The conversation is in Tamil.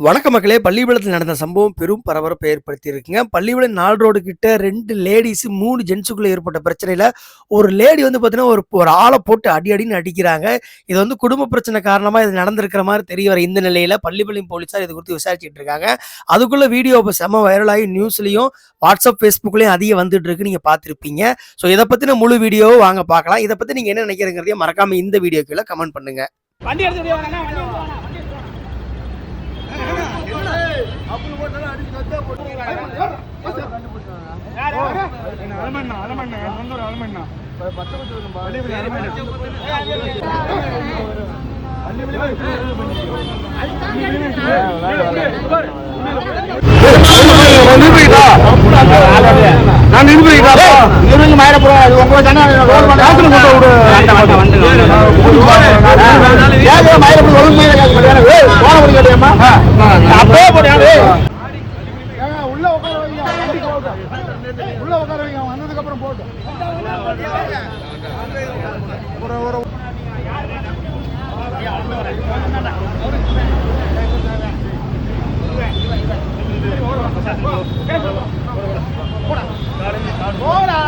வணக்க மக்களே பள்ளிபாளையத்தில் நடந்த சம்பவம் பெரும் பரபரப்பை ஏற்படுத்தி இருக்குங்க பள்ளிபாளையம் ரோடு கிட்ட ரெண்டு லேடிஸ் மூணு ஜென்ஸுக்குள்ள ஏற்பட்ட பிரச்சனையில ஒரு லேடி வந்து பார்த்தீங்கன்னா ஒரு ஒரு ஆளை போட்டு அடி அடின்னு அடிக்கிறாங்க. இது வந்து குடும்ப பிரச்சனை காரணமா இது நடந்திருக்கிற மாதிரி தெரிய வர இந்த நிலையில பள்ளிப்பாளையம் போலீஸார் இது குறித்து விசாரிச்சுட்டு இருக்காங்க. அதுக்குள்ள வீடியோ இப்போ செம வைரலாகி நியூஸ்லயும் வாட்ஸ்அப் ஃபேஸ்புக்லயும் அதிகம் வந்துட்டு இருக்கு. நீங்க பார்த்திருப்பீங்க. ஸோ இதை பத்தின முழு வீடியோவை வாங்க பார்க்கலாம். இதை பத்தி நீங்க என்ன நினைக்கிறீங்கிறதையும் மறக்காம இந்த வீடியோ கீழே கமெண்ட் பண்ணுங்க. அலமண்ணா அலமண்ணா சொந்த ஒரு அலமண்ணா நான் நிரூபிக்கிறா இருபது மயில ப்ரோ அது உங்க தானே ரோல் பண்ண காத்துல கொண்டு விடு ஏன் உள்ள உட்கார வைங்க அவன் வந்ததுக்கு அப்புறம் போட்டும் ஒரு ஒரு. போடா.